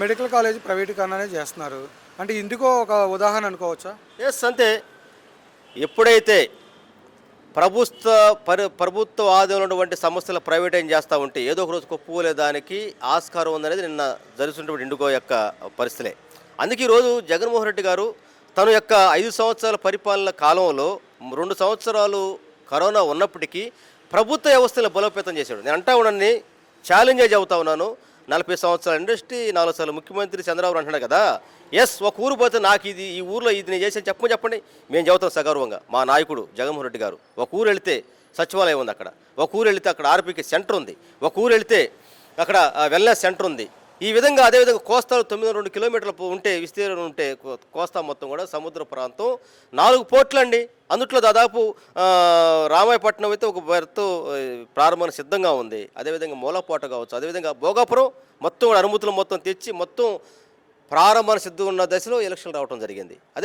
Medical college ప్రైవేటీకరణనే చేస్తున్నారు. అంటే ఇందుకో ఒక ఉదాహరణ అనుకోవచ్చా? ఎస్ అంతే ఎప్పుడైతే ప్రభుత్వ పరి ప్రభుత్వ ఆదాయంలో ఉన్నటువంటి సంస్థలు ప్రైవేటైజ్ చేస్తూ ఉంటే ఏదో ఒక రోజు కొప్పుకోలే దానికి ఆస్కారం ఉందనేది నిన్న జరుగుతున్నటువంటి ఇండుకో యొక్క పరిస్థితులే. అందుకే ఈరోజు జగన్మోహన్ రెడ్డి గారు తన యొక్క ఐదు సంవత్సరాల పరిపాలన కాలంలో రెండు సంవత్సరాలు కరోనా ఉన్నప్పటికీ ప్రభుత్వ వ్యవస్థలు బలోపేతం చేశాడు. నేను అంటా ఉన్నాను ఛాలెంజ్ చెబుతా ఉన్నాను. నలభై సంవత్సరాల ఇండస్ట్రీ నాలుగు సార్లు ముఖ్యమంత్రి చంద్రబాబు అంటున్నాడు కదా. ఎస్ ఒక ఊరు పోతే నాకు ఇది ఈ ఊర్లో ఇది నేను చేసాను చెప్పమని చెప్పండి. మేము చెబుతాం సగౌరవంగా. మా నాయకుడు జగన్మోహన్ రెడ్డి గారు ఒక ఊరు వెళితే సచివాలయం ఉంది అక్కడ. ఒక ఊరు వెళితే అక్కడ ఆర్పీకి సెంటర్ ఉంది. ఒక ఊరు వెళితే అక్కడ వెల్నెస్ సెంటర్ ఉంది. ఈ విధంగా అదేవిధంగా కోస్తాలు తొమ్మిది రెండు కిలోమీటర్ల ఉంటే విస్తీర్ణం ఉంటే కో- కోస్తా మొత్తం కూడా సముద్ర ప్రాంతం. నాలుగు పోర్ట్లండి. అందుట్లో దాదాపు రామాయపట్నం అయితే ఒక బెర్త్ ప్రారంభం సిద్ధంగా ఉంది. అదేవిధంగా మూలపోట కావచ్చు అదేవిధంగా భోగాపురం మొత్తం కూడా అనుమతులు మొత్తం తెచ్చి మొత్తం ప్రారంభం సిద్ధంగా ఉన్న దశలో ఎలక్షన్ రావడం జరిగింది. అదే